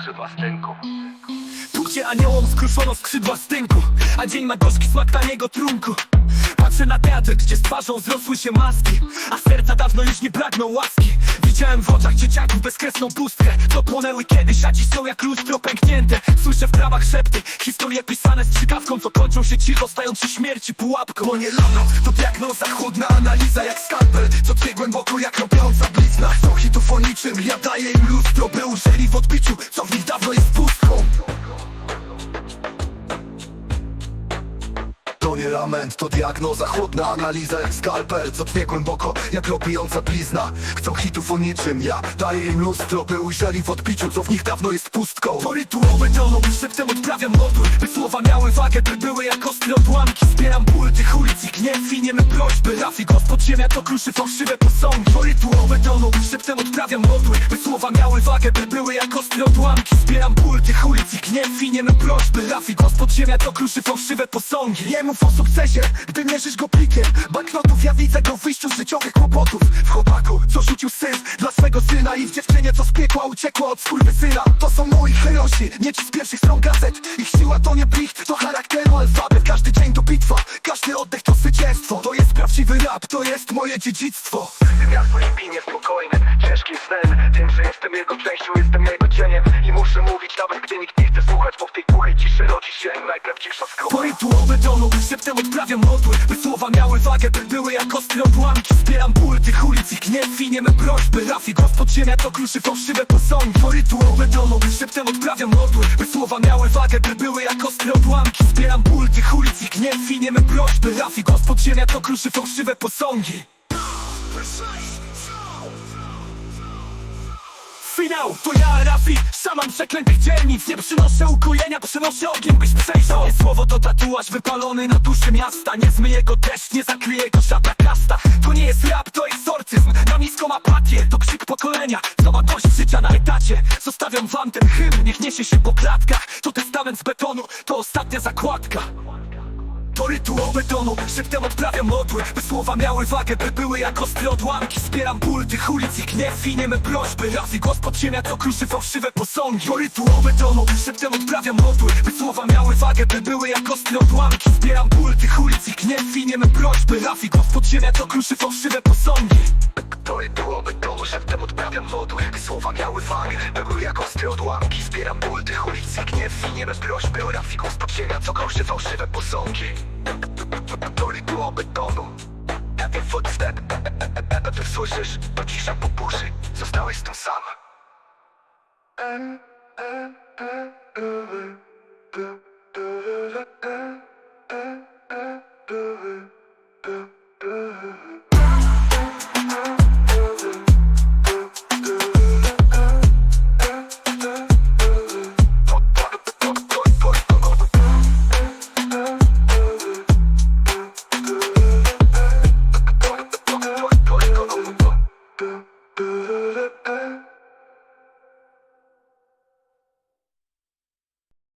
Skrzydła stęku Tu gdzie aniołom skruszono skrzydła stęku A dzień ma gorzki smak taniego trunku Patrzę na teatr, gdzie z twarzą zrosły się maski A serca dawno już nie pragną łaski. Widziałem w oczach dzieciaków bezkresną pustkę To płonęły kiedyś, a dziś są jak lustro pęknięte. Słyszę w trawach szepty, historie pisane strzykawką Co kończą się cicho, stając przy śmierci pułapką. Nie lano, to diagnoza, chłodna analiza jak skalpel Co tnie głęboko jak robiąca blizna. Są hitów o niczym, ja daję im lustro By użyli w odbiciu, To nie lament, to diagnoza, chłodna analiza jak skalpel Co tnie głęboko jak robiąca blizna. Chcą hitów o niczym, ja daję im lustro By ujrzeli w odbiciu, co w nich dawno jest pustką. To rytułowe toną, szeptem odprawiam modły By słowa miały wagę, by były jak ostre odłamki. Zbieram ból tych ulic i gniew i prośby. Raf i gospod ziemia to kruszy fałszywe posągi. To rytułowe toną, szeptem odprawiam modły By słowa miały wagę, by były jak ostre odłamki. Zbieram ból tych ulic i gniew i niemy prośby Raf i gospod ziemia to kruszy fałszywe posągi. Nie mów o sukcesie, gdy mierzysz go plikiem. Banknotów, ja widzę go w wyjściu z życiowych kłopotów. W chłopaku, co rzucił syn dla swego syna I w dziewczynie, co z piekła uciekła od skurwysyna To są moi herosi, nie ci z pierwszych stron gazet. Ich siła to nie plicht, to charakteru alfabet Każdy dzień to bitwa, każdy oddech to zwycięstwo. To jest prawdziwy rap, to jest moje dziedzictwo. Miasto śpi niespokojne, ciężki sen. Tym, że jestem jego częścią, jestem jego cieniem. I muszę mówić nawet gdzie nikt nie chce słuchać Bo w tej głuchej ciszy rodzi się najprawdziwsza To skrucha rytułowe toną, szeptem odprawiam modły. By słowa miały wagę, by były jak ostre odłamki Zbieram ból tych ulic i gniew i nieme prośby. Raf i gospod ziemia to kruszy fałszywe posągi To rytułowe toną, szeptem odprawiam modły. By słowa miały wagę, by były jak ostre odłamki Zbieram ból tych ulic i gniew i nieme prośby. Raf i gospod ziemia to kruszy fałszywe posągi Finał, to ja Rafi, szaman przeklętych dzielnic Nie przynoszę ukojenia, przynoszę ogień, byś przejrzał. Nie słowo to tatuaż wypalony na duszy miasta Nie zmyje go deszcz, nie zakryje go żadna kasta To nie jest rap, to jest sorcyzm Na niską apatię, to krzyk pokolenia ma dość życia na etacie. Zostawiam wam ten hymn, niech niesie się po klatkach To testament z betonu, to ostatnia zakładka to rytułowe toną, szeptem odprawiam modły By słowa miały wagę, by były jak ostre odłamki. Zbieram ból tych ulic i gniew i nieme prośby. Raz i głos pod ziemia to kruszy fałszywe posągi. To rytułowe toną, szeptem odprawiam modły By słowa miały wagę, by były jak ostre odłamki. Zbieram ból tych ulic i gniew i nieme prośby. Raz i głos pod ziemia to kruszy fałszywe posągi. To rytułowy to szeptem odprawiam modły By słowa miały wagę, by były jak ostre odłamki. Zbieram ból tych ulic i gniew i nieme prośby. O rafiku spod ziemia, co koszy fałszywe posągi który było betonu Heavy footstep. A ty słyszysz? To cisza po burzy. Zostałeś tu sam.